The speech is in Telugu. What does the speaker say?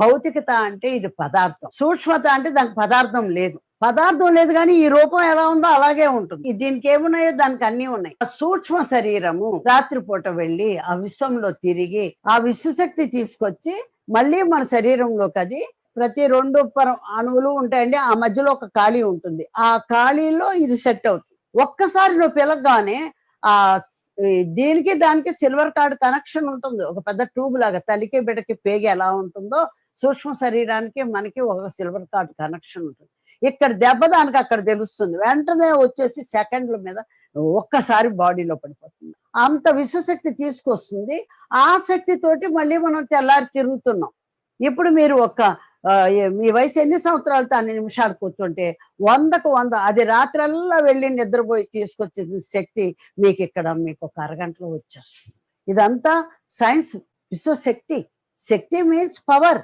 భౌతికత అంటే ఇది పదార్థం. సూక్ష్మత అంటే దానికి పదార్థం లేదు. పదార్థం లేదు కానీ ఈ రూపం ఎలా ఉందో అలాగే ఉంటుంది. దీనికి ఏమున్నాయో దానికి అన్ని ఉన్నాయి. ఆ సూక్ష్మ శరీరము రాత్రిపూట వెళ్ళి ఆ విశ్వంలో తిరిగి ఆ విశ్వశక్తి తీసుకొచ్చి మళ్ళీ మన శరీరంలోకి అది ప్రతి రెండు పర అణువులు ఉంటాయండి. ఆ మధ్యలో ఒక ఖాళీ ఉంటుంది. ఆ ఖాళీలో ఇది సెట్ అవుతుంది. ఒక్కసారి నువ్వు పిలగగానే ఆ దీనికి దానికి సిల్వర్ కార్డ్ కనెక్షన్ ఉంటుంది. ఒక పెద్ద ట్యూబ్ లాగా తల్లికి బిడ్డకి పేగి ఎలా ఉంటుందో సూక్ష్మ శరీరానికి మనకి ఒక సిల్వర్ కార్డ్ కనెక్షన్ ఉంటుంది. ఇక్కడ దెబ్బ దానికి అక్కడ తెలుస్తుంది. వెంటనే వచ్చేసి సెకండ్ల మీద ఒక్కసారి బాడీలో పడిపోతుంది. అంత విశ్వశక్తి తీసుకొస్తుంది. ఆ శక్తితోటి మళ్ళీ మనం తెల్లారి తిరుగుతున్నాం. ఇప్పుడు మీరు ఒక మీ వయసు ఎన్ని సంవత్సరాలతో అన్ని నిమిషాలు కూర్చుంటే వందకు వంద అది రాత్రల్లా వెళ్ళి నిద్రపోయి తీసుకొచ్చిన శక్తి మీకు ఇక్కడ మీకు ఒక అరగంటలో వచ్చేస్తుంది. ఇదంతా సైన్స్ విశ్వశక్తి. శక్తి మీన్స్ పవర్.